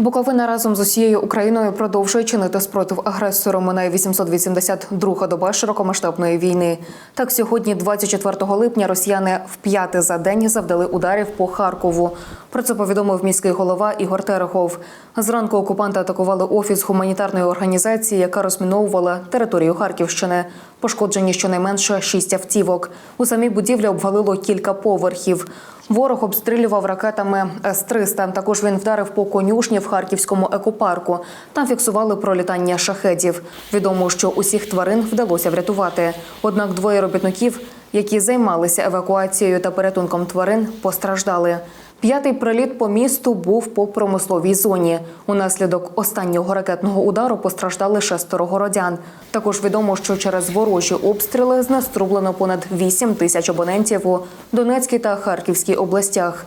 Буковина разом з усією Україною продовжує чинити спротив агресору. Минає 882 доба широкомасштабної війни. Так, сьогодні, 24 липня, росіяни вп'яте за день завдали ударів по Харкову. Про це повідомив міський голова Ігор Терехов. Зранку окупанти атакували офіс гуманітарної організації, яка розміновувала територію Харківщини. Пошкоджені щонайменше шість автівок. У самій будівлі обвалило кілька поверхів. Ворог обстрілював ракетами С-300. Також він вдарив по конюшні в харківському екопарку. Там фіксували пролітання шахедів. Відомо, що усіх тварин вдалося врятувати. Однак двоє робітників, які займалися евакуацією та порятунком тварин, постраждали. П'ятий приліт по місту був по промисловій зоні. Унаслідок останнього ракетного удару постраждали шестеро городян. Також відомо, що через ворожі обстріли знеструблено понад 8 тисяч абонентів у Донецькій та Харківській областях.